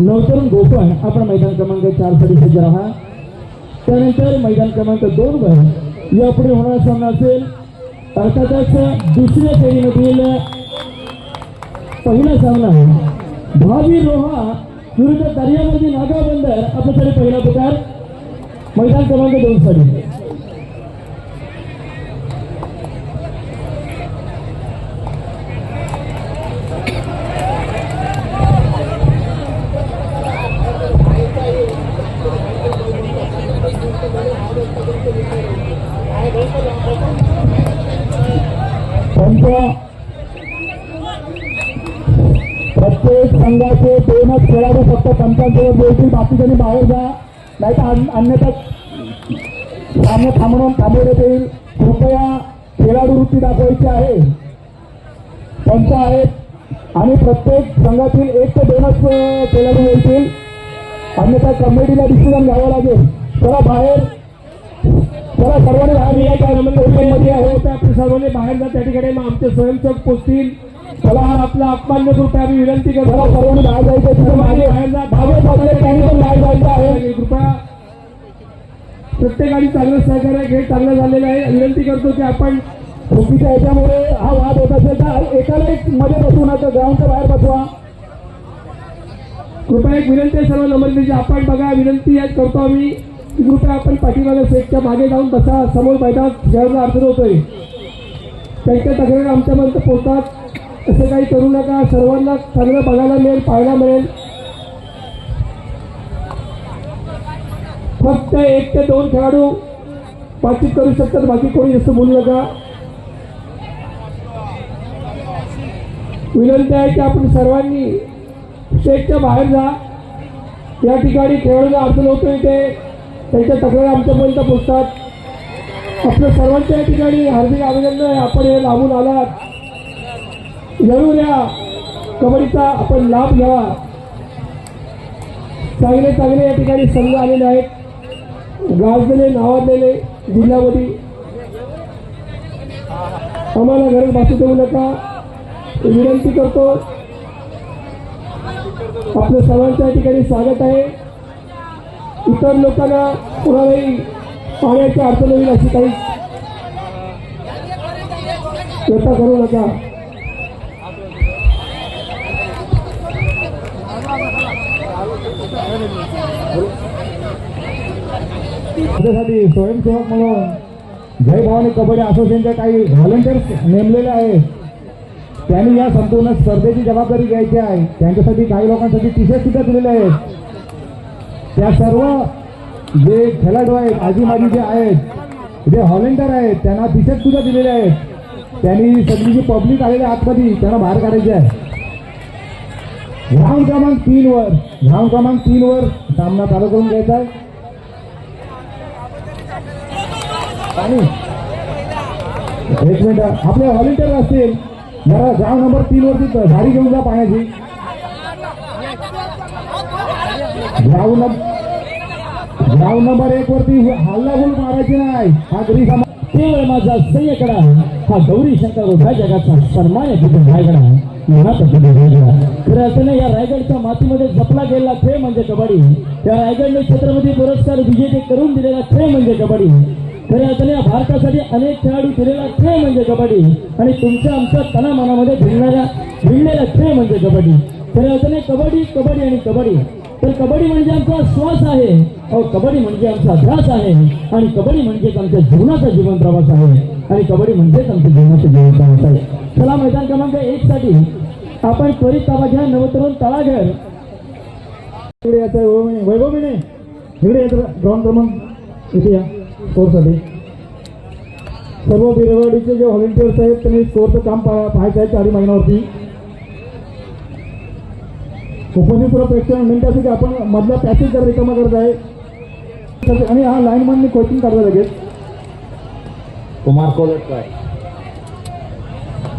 नवतरुण गोपन आपण मैदान क्रमांक चारसाठी सज्ज राहा. त्यानंतर मैदान क्रमांक दोन वर यापुढे होणारा सामना असेल अर्थातच दुसऱ्या फेरीमधील पहिला सामना. भावी रोहा विरुद्ध दर्यामध्ये नागा बंदर आपल्यासाठी पहिला प्रकार. मैदान क्रमांक दोन साठी त्यांच्या प्रत्येक संघाचे दोनच खेळाडू फक्त पंचांसोबत बोलतील बाकीच्यांनी बाहेर जा. नाही तर अन्यथा सामने थांबवून थांबवण्यात येईल कृपया खेळाडू वृत्ती दाखवायची आहे. पंच आहेत. आणि प्रत्येक संघातील एक ते दोनच खेळाडू येतील अन्यथा कमिटीला डिसिजन घ्यावं लागेल. चला बाहेर. चला सर्वांनी बाहेर या आहे त्या सर्वांनी बाहेर जा. त्या ठिकाणी मग आमचे स्वयंसेवक पोचतील. चला हा आपला अपमान्य कृपया आम्ही विनंती करतो सर्वांनी बाहेर जायचं तिथे मागे बाहेर जा. त्यांनी पण बाहेर जायचं आहे. कृपया प्रत्येकाने चांगलं सहकार्य खेळ चांगला झालेला आहे. विनंती करतो की आपण चुकीच्या याच्यामुळे हा वाद होत असेल तर एकाला एक मध्ये बसवू नका ग्राउंडच्या बाहेर बसवा. कृपया एक विनंती आहे सर्व नम्रतेची. आपण बघा विनंती आहे करतो आम्ही. कृपया आपण पाठीमागे सेटच्या मागे जाऊन बसा. समोर मैदानात खेळायला अडचण होतोय त्यांच्या तक्रारी आमच्यापर्यंत पोहोचतात. असं काही करू नका. सर्वांना चांगलं बघायला मिळेल पाहायला मिळेल. फक्त एक ते दोन खेळाडू बातचीत करू शकतात बाकी कोणी जास्त बोलू नका. विनंती आहे की आपण सर्वांनी स्टेजच्या बाहेर जा. या ठिकाणी खेळाडूला अडचण होतोय ते त्यांच्या तक्रारी आमच्यापर्यंत पोचतात आपल्या सर्वांच्या या ठिकाणी हार्दिक अभिनंदन आहे. आपण हे लाभून आलात. जरूर या कबड्डीचा आपण लाभ घ्यावा. चांगले चांगले या ठिकाणी संघ आलेले आहेत. गाजलेले नावाजलेले जिल्ह्यामध्ये. आम्हाला घरात बसू देऊ नका. विनंती करतो. आपल्या सर्वांच्या या ठिकाणी स्वागत आहे. इतर लोकांना कुणालाही पाण्याची अडचण होईल अशी काही करू नका. त्याच्यासाठी स्वयंसेवक म्हणून जय भवानी कबड्डी असोसिएशनचे काही व्हॉलेंटियर्स नेमलेले आहेत. त्यांनी या संपूर्ण स्पर्धेची जबाबदारी घ्यायची आहे. त्यांच्यासाठी काही लोकांसाठी टी शर्ट सुद्धा दिलेले आहेत. त्या सर्व जे खेळाडू आहेत आजी माजी जे आहेत जे व्हॉलेंटियर आहेत त्यांना टी शर्ट सुद्धा दिलेले आहेत. त्यांनी सगळी जी पब्लिक आलेली आतमध्ये त्यांना बाहेर काढायचे आहे. धाव क्रमांक तीन वर धाव क्रमांक तीन वर सामना चालू करून घ्यायचा आहे. आणि एक मिनिट आपले व्हॉलेंटियर असतील जरा ग्राउंड नंबर तीन वरती झाडी घेऊन जा पाण्याची. ग्राउंड धाव नंबर एक वरती हल्ला बोल मारायची नाही. हा घरी केवळ माझा सय्यकडा हा गौरी शंकर उभ्या जगाचा सन्मान आहे खरं असं नाही या रायगडच्या मातीमध्ये जपला गेलेला खेळ म्हणजे कबड्डी. त्या रायगडने छत्रपती पुरस्कार विजेते करून दिलेला खेळ म्हणजे कबड्डी. खऱ्या अर्थाने या भारतासाठी अनेक खेळाडू दिलेला खेळ म्हणजे कबड्डी. आणि तुमच्या आमच्या तनामनामध्ये भिडणाऱ्या भिडलेला खेळ म्हणजे कबड्डी. खऱ्या अर्थाने कबड्डी कबड्डी आणि कबड्डी. तर कबड्डी म्हणजे आमचा श्वास आहे. अहो कबड्डी म्हणजे आमचा ध्यास आहे. आणि कबड्डी म्हणजेच आमच्या जीवनाचा जीवन प्रवास आहे. आणि कबड्डी म्हणजेच आमचं जीवनाचे जीवन आहे चला मैदान क्रमांक एक साठी आपण त्वरित ताबा घ्या नवतरुण तळाघर. इकडे याचा वैभव वैभव इकडे याचा ग्राउंड क्रमांक इथे या स्कोरसाठी. सर्व बिरवाडीचे जे व्हॉलेंटियर्स आहेत त्यांनी स्कोरचं काम पाहायचं आहे चारी महिन्यावरती उपनिपुरा प्रेक्षक मिनिटासाठी की आपण मधला पॅसेज जर रिकामा करत आहे तर- आणि हा लाईनमॅननी कोचिंग काढलं लगेच. कुमार कोलटकर.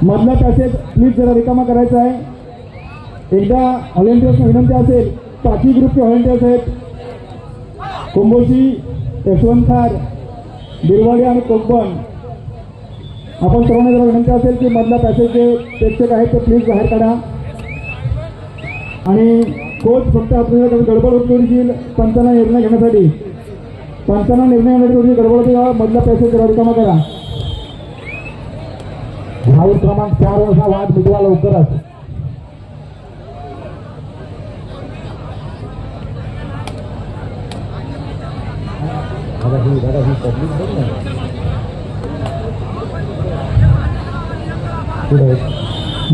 मधला पॅसेज प्लीज जरा रिकामा करायचा आहे. एकदा व्हॉलेंटियर्सना विनंती असेल पाचही ग्रुपचे व्हॉलेंटियर्स आहेत. कोंबोशी यशवंत खार बिरवाडी आणि कोकबन आपण सर्वांना जरा विनंती असेल की मधला पॅसेज जे प्रेक्षक आहेत ते प्लीज बाहेर काढा. आणि कोच फक्त आपल्याला गडबड होत येईल पंचांना निर्णय घेण्यासाठी. पंचांना निर्णय घेण्यासाठी गडबड होती मधला पैसे करा रिकामा करा. धाव क्रमांक चार वर्षा वाद मिटवा लवकरच.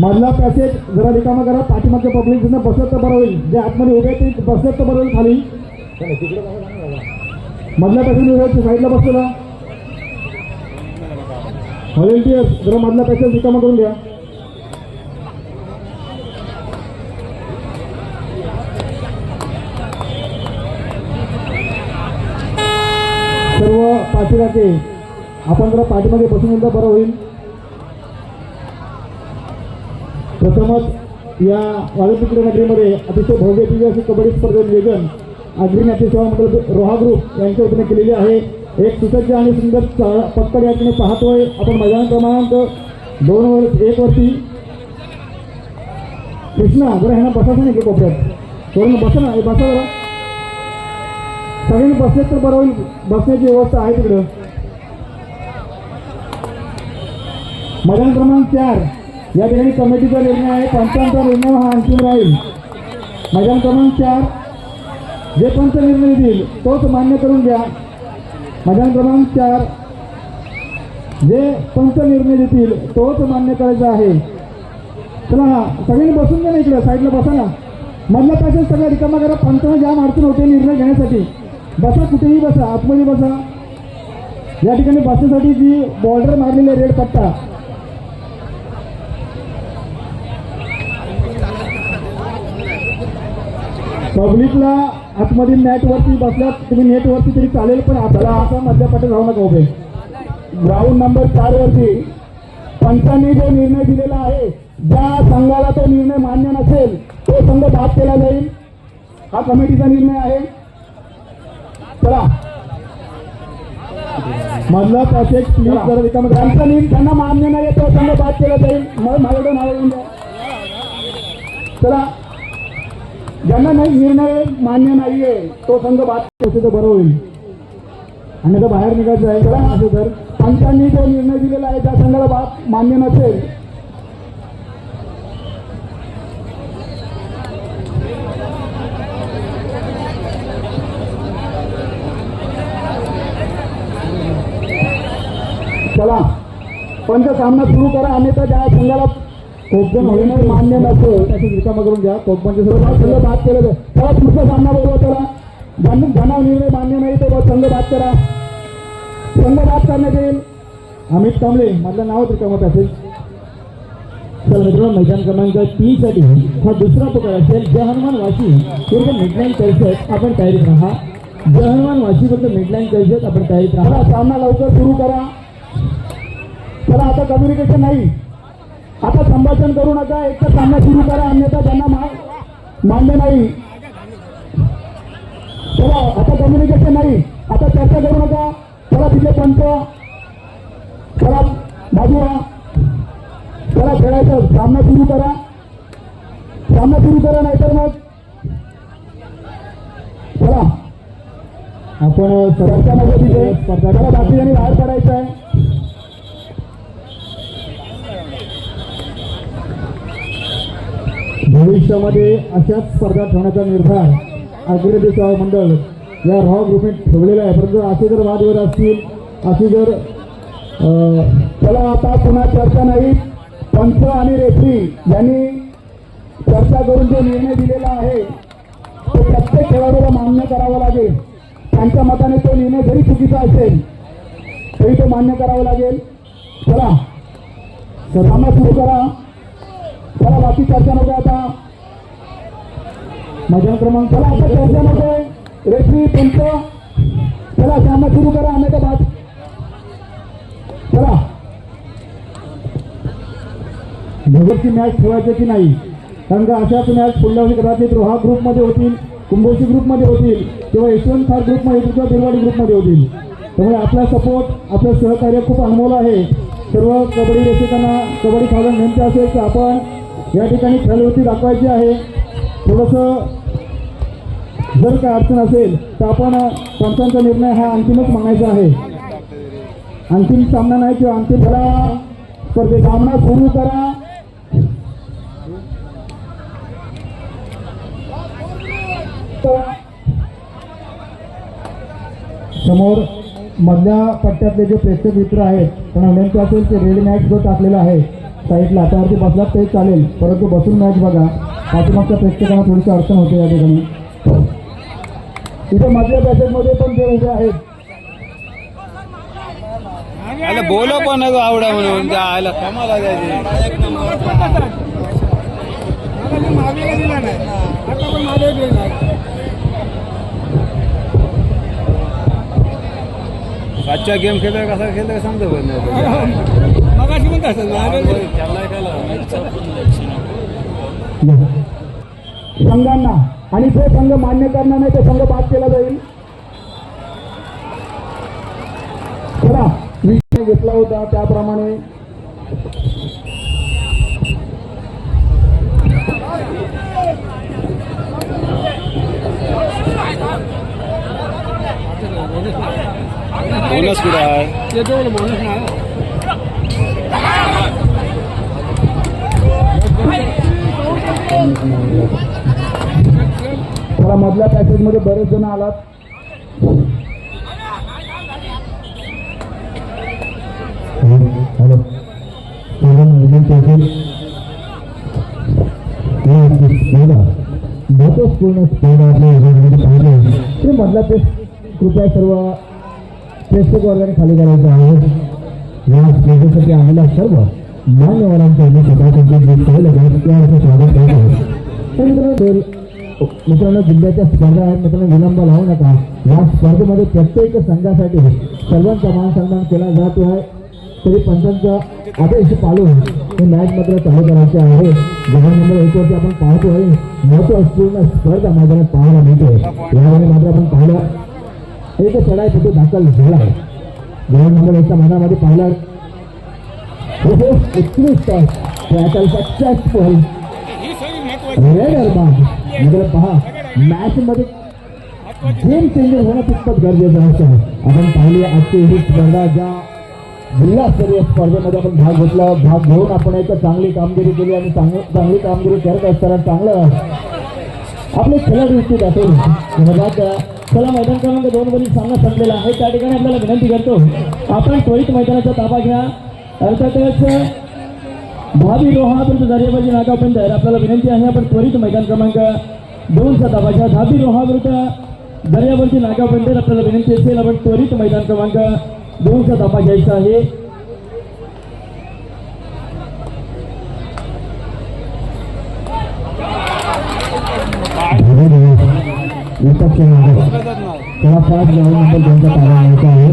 मधला पॅसेज जरा रिकामा करा पाठीमागच्या पब्लिक जण बसत तर बरं होईल. जे आतमध्ये उभे ते बसत तर बरं होईल खाली चला तिकडे बघा ना दादा मधल्या पॅसेज उभे आहेत, ते साईडला व्हॉलेंटियर्स जरा मधला पॅसेंज रिकामा करून द्या. सर्व पाठीराखे आपण जरा पाठीमध्ये बसून एकदा बरं होईल. प्रथमच या वाळूपिकडे नगरीमध्ये अतिशय भव्य दिव्य अशी कबड्डी स्पर्धेत नियोजन अग्रणी अतिसेवा मंडळ रोहा ग्रुप यांच्या वतीने केलेली आहे. एक सुसज्ज आणि सुंदर पत्तर पत्कड या ठिकाणी पाहतोय आपण मैदान क्रमांक दोन वर एक वरती कृष्णा बरं ह्यांना बसायचं नाही की कोपऱ्यात. करून बसा ना बसा बरं सगळ्यांनी बसले तर बरं होईल. बसण्याची व्यवस्था आहे तिकडं. मैदान क्रमांक चार. या ठिकाणी कमिटीचा निर्णय आहे. पंचांचा निर्णय हा अंतिम राहील. मैदान क्रमांक चार. जे पंच निर्णय देईल तोच मान्य करून घ्या. मैदान क्रमांक चार. जे पंच निर्णय देतील तोच मान्य करायचा आहे. चला सगळ्यांनी बसून घ्या ना इकडे साईडला बसा ना. मधला पाहिजे सगळ्या रिकामा करा पंचांना जाम अडचण होते निर्णय घेण्यासाठी. बसा कुठेही बसा आतमध्ये बसा. या ठिकाणी बसण्यासाठी जी बॉर्डर मारलेली आहे रेड पट्टा. पब्लिकला आतमध्ये नेटवरती बसल्यात. तुम्ही नेटवरती तरी चालेल पण आपल्याला असं मधल्या पट्ट्यात राहू नका उभे. ग्राउंड नंबर चार वरती पंचांनी जो निर्णय दिलेला आहे ज्या संघाला तो निर्णय मान्य नसेल तो संघ बाद केला जाईल. हा कमिटीचा निर्णय आहे. चला. मधला पॅसेज प्लीज जरा रिकामा. त्यांचा निर्णय त्यांना मान्य नाही तो संघ बाद केला जाईल. मग माझ्याकडे द्या चला. ज्यांना नाही निर्णय मान्य नाहीये तो संघ बाद असे तर बरं होईल. आणि आता बाहेर निघायचं आहे चला असं तर. पंचांनी जो निर्णय दिलेला आहे त्या संघाला बाब मान्य नसेल. चला. पंच सामना सुरू करा अन्यथा ज्या संघाला कोकण होणार मान्य नसेल त्याची रिकामा करून घ्या. कोकणचे सर्व संघ बाद केलं तर त्याला पुढचा सामना बोलवा करा ज्यांना ज्यांना निर्णय मान्य नाही तो संघ बाद करा. संघ बाद करण्यात येईल. अमित कांबळे माझं नाव रिकामत असेल. चला मित्रांनो मैदान क्रमांक तीन साठी हा दुसरा पुकार असेल. जय हनुमान वाशी. पूर्व मिडलाईन कल्चर आपण तयारीत राहा. जय हनुमान वाशी फक्त मिडलाईन कल्चर आपण तयारीत राहा. सामना लवकर सुरू करा. चला आता कम्युनिकेशन नाही. आता संभाषण करू नका एक तर सामना सुरू करा अन्यथा त्यांना मा- मान्य नाही. चला आता कम्युनिकेशन नाही. आता चर्चा करू नका. चला तिथे पंच. चला बाजूला. चला खेळायचं. सामना सुरू करा. सामना सुरू करा नाहीतर मग चला. आपण चर्चामध्ये तिथे. स्पर्धा बाकीच्यांनी बाहेर पडायचं आहे भविष्यामध्ये अशाच स्पर्धा ठेवण्याचा निर्धार अग्रदे सेवा मंडळ या रॉ ग्रुपने ठेवलेला आहे. परंतु असे जर वादविवाद असतील असे जर त्याला चला आता पुन्हा चर्चा नाही पंच आणि रेफरी यांनी चर्चा करून जो निर्णय दिलेला आहे तो प्रत्येक खेळाडूला मान्य करावा लागेल. त्यांच्या मताने तो निर्णय जरी चुकीचा असेल तरी तो मान्य करावा लागेल. चला सामना सुरू करा. चला बाकी चर्चा नको आता. मैदान क्रमांक चला आता चर्चेमध्ये रेफरी पंच. चला सामना सुरू करा अहमदाबाद. चला. भगतची मॅच ठेवायची की नाही? कारण का अशाच मॅच पुढल्या वर्षी कदाचित रोहा ग्रुपमध्ये होतील कुंभोशी ग्रुपमध्ये होतील किंवा यशवंत खार ग्रुपमध्ये होतील किंवा बिरवाडी ग्रुपमध्ये होतील. त्यामुळे आपला सपोर्ट आपलं सहकार्य खूप अनमोल आहे. सर्व कबड्डी रसिकांना कबड्डी खेळायला विनंती असेल की आपण या ठिकाणी खेळवृत्ती दाखवायची आहे. थोडंसं जर काय अडचण असेल तर आपण पंचांचा निर्णय हा अंतिमच मागायचा आहे. अंतिम सामना नाही किंवा अंतिम करा स्पर्धे सामना सुरू करा. समोर मधल्या पट्ट्यातले जे प्रेक्षक मित्र आहेत त्यांना विनंती असेल ते रेडी मॅच जो टाकलेला आहे. साईडला त्यावरती बसला ते चालेल परंतु बसून मॅच बघा. पाठीमागच्या प्रेक्षकांना थोडीशी अडचण होते या ठिकाणी. इथे मधल्या पॅसेजमध्ये पण जे उभे आहेत. अरे बोलो पण आवडा म्हणून आयला कमाला आजच्या गेम खेळतोय कसा खेळतोय समजा पण. संघांना आणि जो संघ मान्य करणार नाही तो संघ बाद केला जाईल. चला विषय घेतला होता त्याप्रमाणे. बोनस कुठं आहे चला मधल्या पॅसेजमध्ये बरेच जण आलात. ते मधला पेस कृपया सर्व प्रेक्षक वर्गाने खाली करायचं आहे. या स्पर्धेसाठी आलेल्या सर्व मान्यवरांचं मी स्वतः त्यांचे पहिलं त्याचं स्वागत करत तर मित्रांनो, जिल्ह्याच्या स्पर्धा आहेत. मित्रांनो विलंब लावू नका. या स्पर्धेमध्ये प्रत्येक संघासाठी सर्वांचा मान सन्मान केला जातो आहे. तरी पंचांचा आदेश पाळून हे मॅच मात्र चालू करायचे आहे. जगार नंबर एक वरती आपण पाहतो आहे महत्त्वपूर्ण स्पर्धा मैदानात पाहायला मिळते. यावेळी मात्र आपण पाहिलं एक चढाई तिथे दाखल झाला आहे. जगार नंबर एकच्या मनामध्ये पाहिला विशेष उत्कृष्ट ट्रॅकल सक्सेसफुल रेड अरबान पहा मॅच मध्ये गेम चेंजर होणं तितकंच गरजेचं असतं आपण पाहिली आजची ही स्पर्धा ज्या जिल्हास्तरीय स्पर्धेमध्ये आपण भाग घेतला भाग घेऊन आपण एक चांगली कामगिरी केली आणि चांगली चांगली कामगिरी करत असताना चांगलं आपले खेळाडू इच्छित असेल विभागात चला मैदान क्रमांक दोन वरील सामना संपलेला आहे त्या ठिकाणी आपल्याला विनंती करतो आपण त्वरित मैदानाचा ताबा घ्या अर्थातच भावी रोहा विरुद्ध दर्याबाजी नाकापर्यंत आहे आपल्याला विनंती आहे. आपण त्वरित मैदान क्रमांक दोनचा ताबा घ्या धाबी रोहा दर्यावरती नाकापर्यंत आपल्याला विनंती असेल. आपण त्वरित मैदान क्रमांक दोनचा ताबा घ्यायचा आहे. त्याला पाच ग्राउंड नंबर दोनचा ताबा घ्यायचा आहे.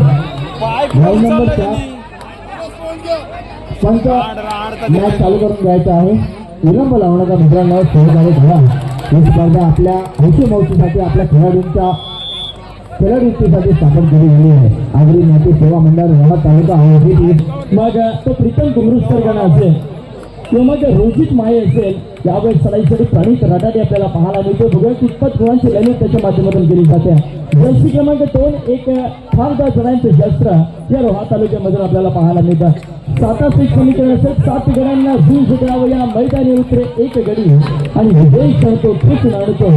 ग्राउंड नंबर चार. पंच मॅच चालू करून द्यायचा आहे. विलंब लावण्याचा मित्रांनो सहकार्य घडा ही स्पर्धा आपल्या हौशी मौशीसाठी आपल्या खेळाडूंच्या खेळाडूंसाठी स्थापन केली गेली आहे. आगरी माती सेवा मंडळ रहा तालुका आयोजित मग तो प्रीतम कुमरुस्कर गण असेल. किंवा मग रोजित माये असेल यावेळेस सलाईसाठी प्रणित रटाटे आपल्याला पाहायला मिळतो. बघूया कितपत गुणांची लढत त्याच्या माध्यमातून केली जाते. जर्सी क्रमांक दोन एक फारदार जणांचे शस्त्र या रोहा तालुक्यामधून आपल्याला पाहायला मिळतं. सात एक समीकरण असेल सात गड्यांना झूज करावं या मैदानी उतरे एक गडी. आणि विजय करतो खुश नाडतो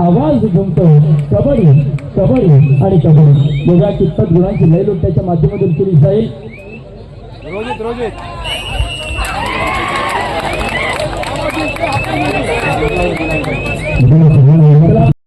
आवाज घुमतो कबड्डी कबड्डी आणि कबड्डी. बघा कितपत गुणांची लयलूट त्याच्या माध्यमातून केली जाईल. रोजित रोजित Gracias.